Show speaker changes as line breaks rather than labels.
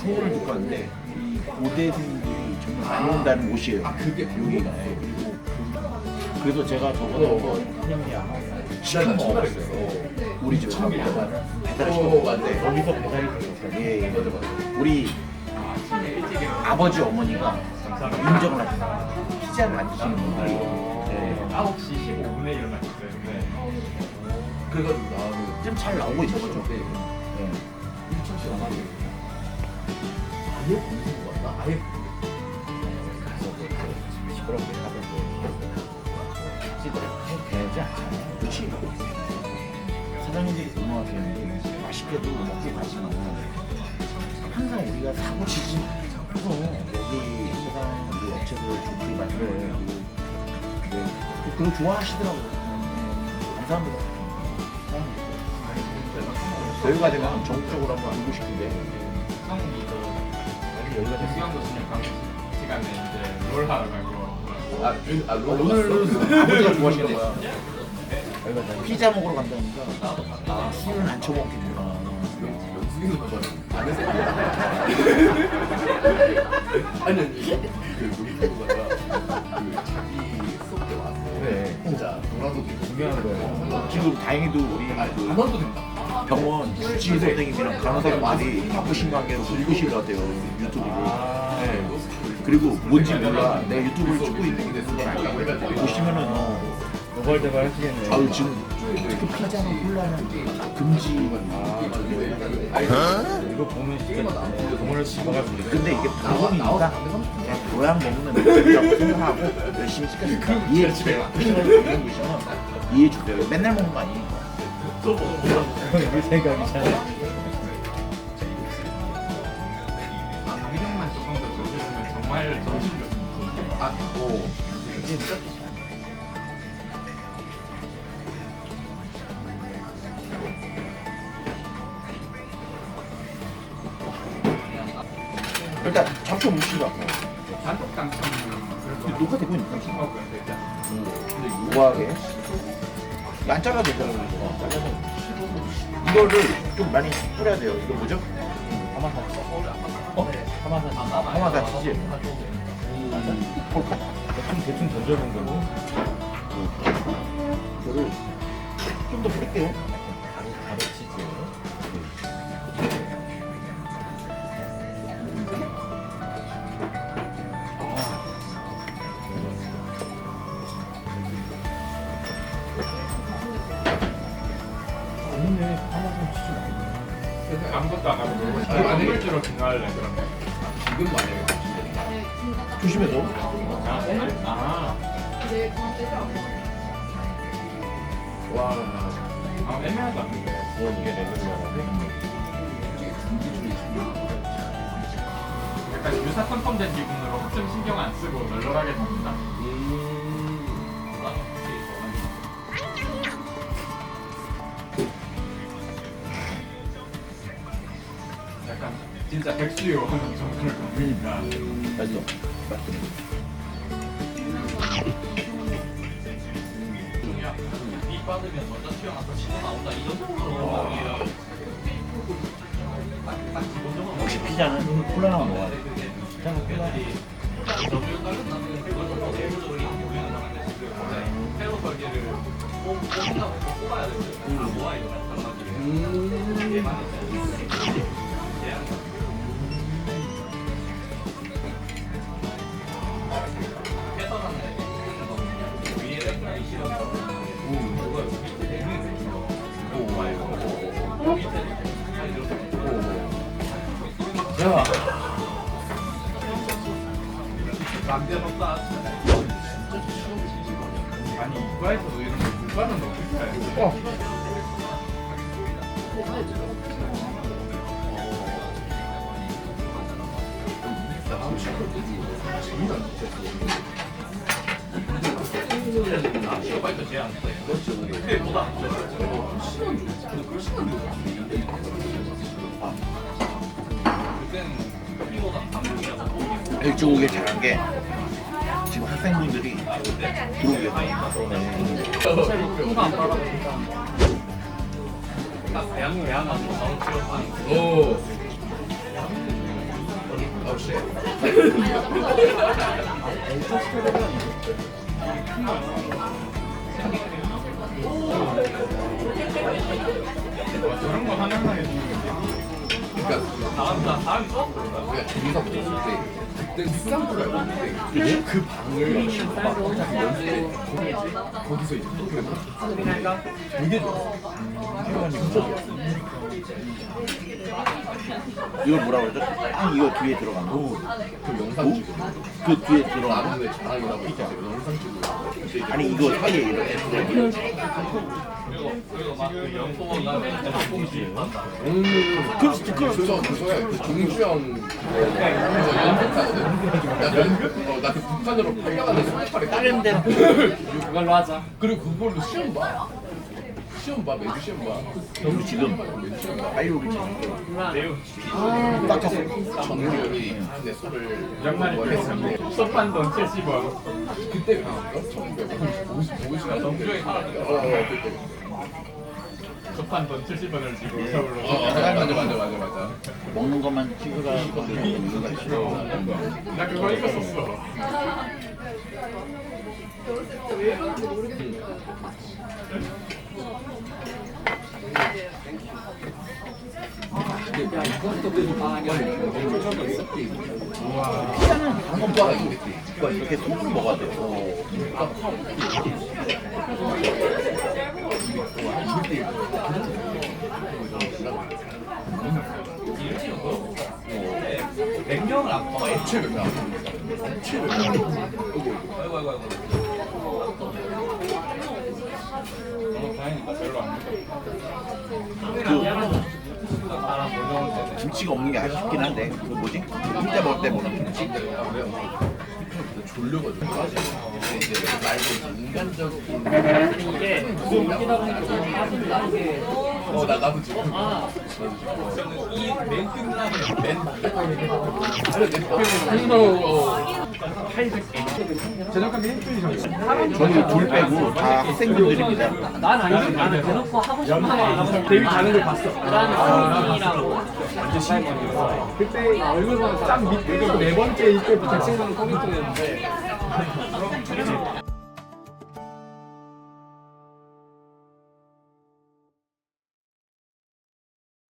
초를 듣고 왔는데 고대생들이 정말 많이 온다는 곳이에요. 여기가. 예, 그래서 제가 저번에 치킨 먹었어요. 우리 집 처음 배달 시켰는데
여기서 배달이 됐었어요.
예, 예. 우리 아버지 어머니가 인정을 하셨어요. 피자를 안 드시는 분들이 예.
9시 15분에 일어나셨어요. 근데
그래가지고 나좀잘 나오고 있는 거죠. 예.
아예 보는 거 같나? 아예
가서 그 시끄럽게 하던데 찌더라고 되지 않잖아요. 그렇지. 사장님들이 고마워하시는데 맛있게도 먹고 가지만 항상 우리가 사고 치지 않고 여기 세상 우리 업체들 좋게 만들어요. 그, 네. 그거 좋아하시더라고요. 음, 감사합니다. 되면 전국적으로 한번 알고 싶은데 여기가 됐어요.
수영도 수영 강의 시간에 이제 롤 하러 가고
아, 그, 아, 롤
오늘은 아버지가 좋아하시는 거야. 피자 먹으러 간다니까 아, 술은 안 처먹겠구나.
연습이는 거안 해서 아니 그 우리
중요한 거야. 지금 다행히도 우리 그 병원 주治선생님이랑 간호사님들이 바쁘신 관계로 보실 것 같아요. 유튜브를. 네. 그리고 뭔지 몰라. 내가 유튜브를 찍고 있는 게 보시면은 어,
노발대발 하시겠네요.
아유 지금 특히 피자는 콜라는 금지.
아니
이거 보면 진짜 동물을 있어요.
근데 이게 방송이니까 그냥 교양 먹는 느낌이라고 생각하고 열심히 시켰으니까 이해해 주세요. 시간을 보내고 계시면 이해해 주세요. 맨날 먹는 거 아니니까.
그 생각이잖아요. 방송만 조금 더 좋으면 정말 정신이.
아, 오.
일단 잡초 묻히가
단독 당첨
녹화되고 있는 거지. 우아하게. 안 잘라도 되잖아. 어, 잘라서. 이거를 좀 많이 뿌려야 돼요. 이거 뭐죠?
어? 하마사.
하마다 치즈.
대충 대충 던져본 거고.
이거를 좀 더 뿌릴게요.
아무것도 안 하고
아니, 아니.
물주로 기능할래 그러면.
지금 만약에
조심해서.
아 오늘 아.
와.
아 애매하다 근데 이게 레귤러라서 약간 유사 컨펌된 기분으로 좀 신경 안 쓰고 널널하게 잡는다 진짜 백수요 하는 정도를 보니까
맛있어. 맛있어.
이 받으면 먼저 튀어나와서 치고 나온다 이 정도로
역시 피자는 콜라랑 먹어야 돼. 피자는 콜라.
회 야.
아니 이과에서도 이런 거 물과는 너무 비싸요
아 시어바이트 제한 근데 보다 그때는 우리보다
오길 잘한 게 지금 학생분들이 들어오게
나온 취업한
오. 아, 씨.
저런 거 하나하나 해주는
그 러니까
다음 나 다음이 또
우리가 둘이서 붙었을 때 그때 알았는데 그 방을 막 연습해 거기서 이제 또 그래 되게 좋았어 진짜 좋았어
이걸 뭐라 그러죠? 딱 이거 뒤에 들어간 거.
그 영상 찍고
그 뒤에 들어간 거.
나무의 자랑이라고 있잖아 영상 찍고
아니 이거 사이에 이렇게
음, 그, 그, 그거, 그거야. 그 종주형, 그거 연극하거든. 나 연극, 어, 나 그 북한으로 팔려가는 소파를
다른 데는
그걸로 하자
그리고 그걸로 시험 봐. 시험 봐, 매주 시험 봐.
형 지금
매주 시험 봐.
빨리 전에
매우
딱
정규형이 내 소를
장난이
뭐 했었는데.
수업한 돈 70원
그때 그랬어? 1950, 50만
정규형이 살았는데.
어, 어, 그때.
수업한 돈 70원을 지고
어,
서울로
어, 맞아, 맞아, 맞아, 맞아, 맞아.
먹는 것만 찍으라는 건데 이유가 싫어.
나 그거 읽었었어
다 른건 뭐가 있는데 이거 이렇게 소금 먹어야 돼.
백령을 안 봐.
애초에 안 먹는다. 애초에 안 먹는다.
아이고 아이고 아이고.
너무 다행이다 별로 안
그 김치가 없는 게 아쉽긴 한데 그 뭐지? 피자 먹을 때 먹는 김치.
졸려가지고 이제 말고 인간적인
이게 좀 웃기다 보니까 좀 빠진다 이게.
어 나 나도 지금.
아. 저는 이맨 끝나면 맨
저희 둘 빼고 다 학생분들입니다.
난 아니지. 나는 대놓고 하고 싶은 하고 데뷔 가는 걸 봤어. 나는 승민이라고.
그때 얼굴 보면 딱 밑에 네 번째 이때부터 친구는 포인트였는데